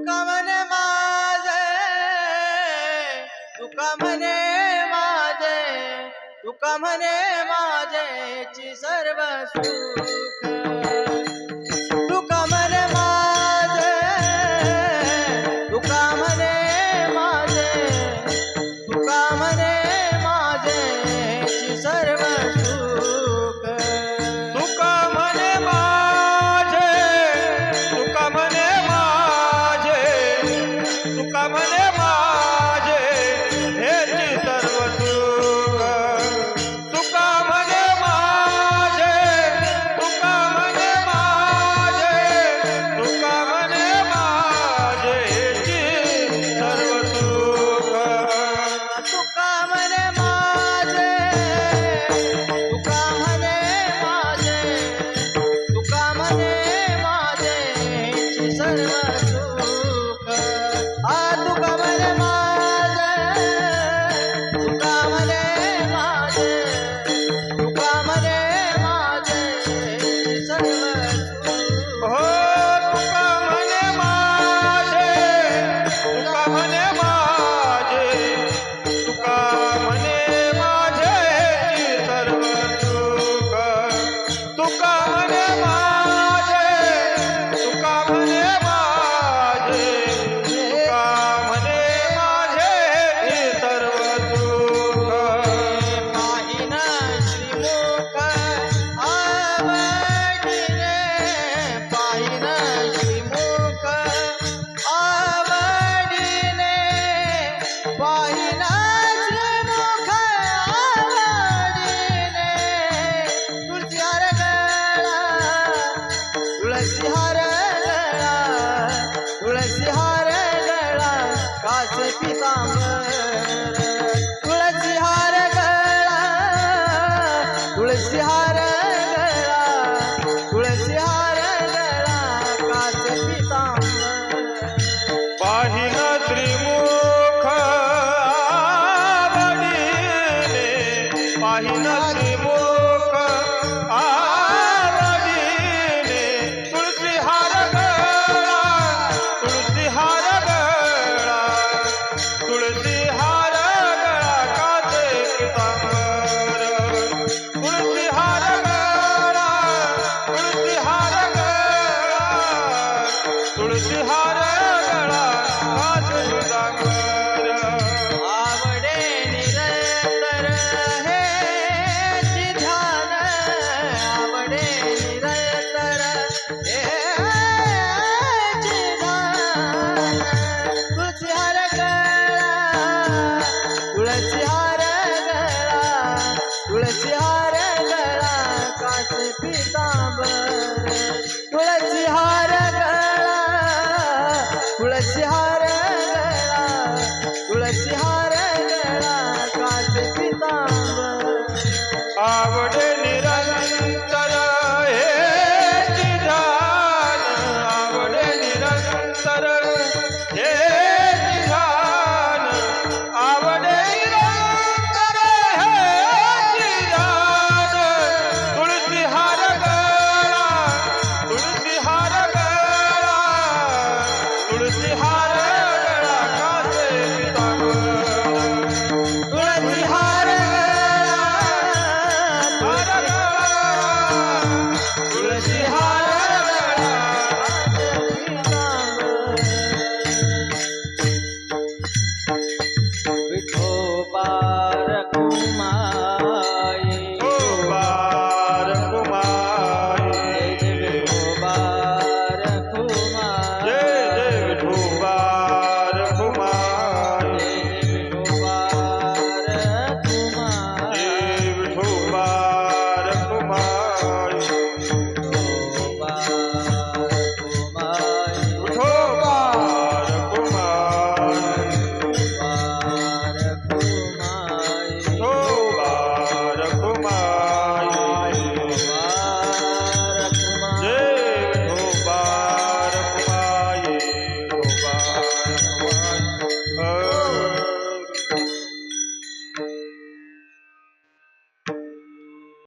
तुका म्हणे माझे तुका म्हणे माझे तुका म्हणे माझेची सर्व सुख. I Mama, Rama Awade